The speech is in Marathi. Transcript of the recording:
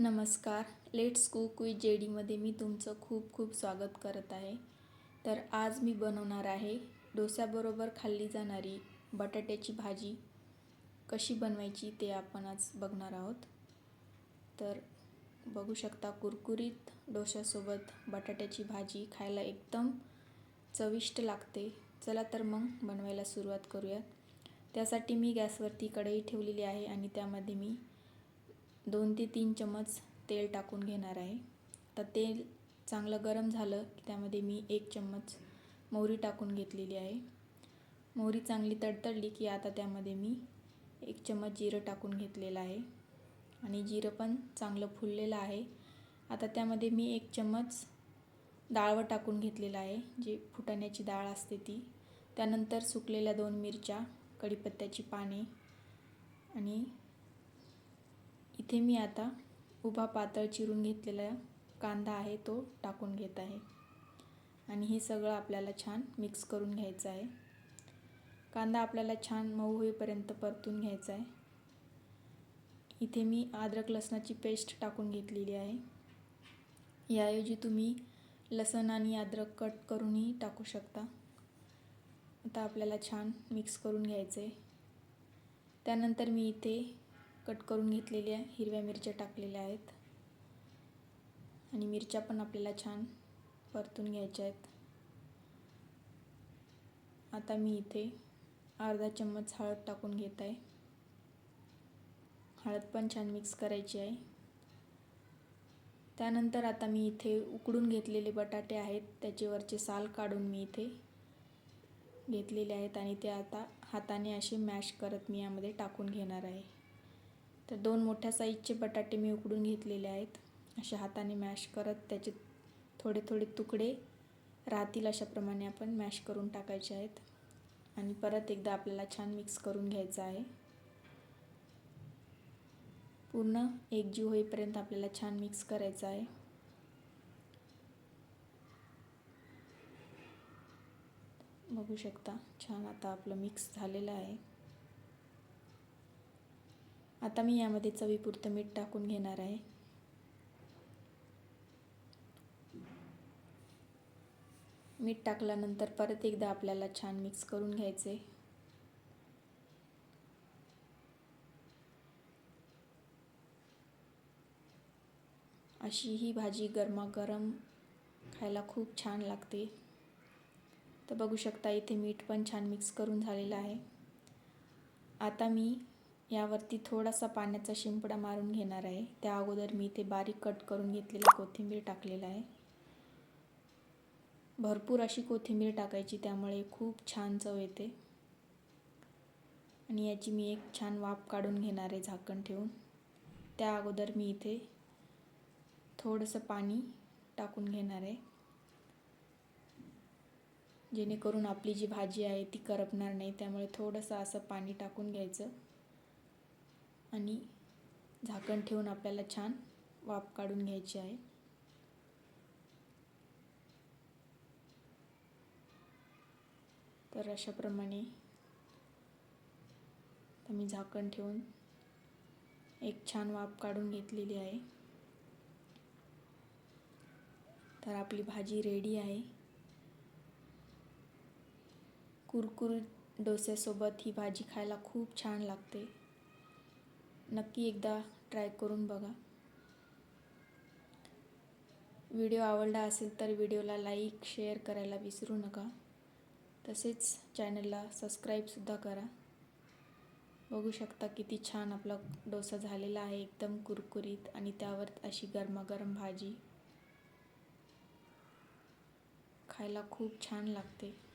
नमस्कार. लेट्स कुक विथ जे डीमध्ये मी तुमचं खूप खूप स्वागत करत आहे. तर आज मी बनवणार आहे डोस्याबरोबर खाल्ली जाणारी बटाट्याची भाजी. कशी बनवायची ते आपण आज बघणार आहोत. तर बघू शकता कुरकुरीत डोश्यासोबत बटाट्याची भाजी खायला एकदम चविष्ट लागते. चला तर मग बनवायला सुरुवात करूयात. त्यासाठी मी गॅसवरती कढई ठेवलेली आहे आणि त्यामध्ये मी दोन ते तीन चमच तेल टाकून घेणार आहे. तर तेल चांगलं गरम झालं की त्यामध्ये मी एक चम्मच मोहरी टाकून घेतलेली आहे. मोहरी चांगली तडतडली की आता त्यामध्ये मी एक चम्मच जिरं टाकून घेतलेलं आहे. आणि जिरं पण चांगलं फुललेलं आहे. आता त्यामध्ये मी एक चम्मच डाळवं टाकून घेतलेलं आहे जे फुटाण्याची डाळ असते ती. त्यानंतर सुकलेल्या दोन मिरच्या कढीपत्त्याची पाने आणि इथे मी आता उभा पातळ चिरून घेतलेला कांदा आहे तो टाकून घेत आहे. आणि हे सगळं आपल्याला छान मिक्स करून घ्यायचं आहे. कांदा आपल्याला छान मऊ होईपर्यंत परतून घ्यायचा आहे. इथे मी अद्रक लसणाची पेस्ट टाकून घेतलेली आहे. याऐवजी तुम्ही लसण आणि अद्रक कट करूनही टाकू शकता. आता आपल्याला छान मिक्स करून घ्यायचं आहे. त्यानंतर मी इथे कट करून घेतलेल्या हिरव्या मिरच्या टाकलेल्या आहेत. आणि मिरच्या पण आपल्याला छान परतून घ्यायच्या आहेत. आता मी इथे अर्धा चम्मच हळद टाकून घेत आहे. हळद पण छान मिक्स करायची आहे. त्यानंतर आता मी इथे उकडून घेतलेले बटाटे आहेत. त्याच्यावरचे साल काढून मी इथे घेतलेले आहेत. आणि ते आता हाताने असे मॅश करत मी यामध्ये टाकून घेणार आहे. तर दोन मोठ्या साईजचे बटाटे मी उकडून घेतलेले आहेत. अशा हाताने मॅश करत त्याचे थोडे थोडे तुकडे राहतील अशाप्रमाणे आपण मॅश करून टाकायचे आहेत. आणि परत एकदा आपल्याला छान मिक्स करून घ्यायचं आहे. पूर्ण एकजीव होईपर्यंत आपल्याला छान मिक्स करायचं आहे. बघू शकता छान आता आपलं मिक्स झालेलं आहे. आता मी यामध्ये चवीपुरतं मीठ टाकून घेणार आहे. मीठ टाकल्यानंतर परत एकदा आपल्याला छान मिक्स करून घ्यायचे. अशी ही भाजी गरमागरम खायला खूप छान लागते. तर बघू शकता इथे मीठ पण छान मिक्स करून झालेलं आहे. आता मी यावरती थोडासा पाण्याचा शिंपडा मारून घेणार आहे. त्या अगोदर मी इथे बारीक कट करून घेतलेला कोथिंबीर टाकलेला आहे. भरपूर अशी कोथिंबीर टाकायची त्यामुळे खूप छान चव येते. आणि याची मी एक छान वाफ काढून घेणार आहे झाकण ठेवून. त्या अगोदर मी इथे थोडंसं पाणी टाकून घेणार आहे. जेणेकरून आपली जी भाजी आहे ती करपणार नाही त्यामुळे थोडंसं असं पाणी टाकून घ्यायचं. आणि झाकण ठेवून आपल्याला छान वाफ काढून घ्यायची आहे. तर अशाप्रमाणे मी झाकण ठेवून एक छान वाफ काढून घेतलेली आहे. तर आपली भाजी रेडी आहे. कुरकुरीत डोस्यासोबत ही भाजी खायला खूप छान लागते. नक्की एकदा ट्राय करून बघा. व्हिडिओ आवडला असेल तर व्हिडिओला लाईक शेअर करायला विसरू नका. तसेच चॅनलला सबस्क्राईबसुद्धा करा. बघू शकता किती छान आपला डोसा झालेला आहे एकदम कुरकुरीत आणि त्यावर अशी गरमागरम भाजी. खायला खूप छान लागते.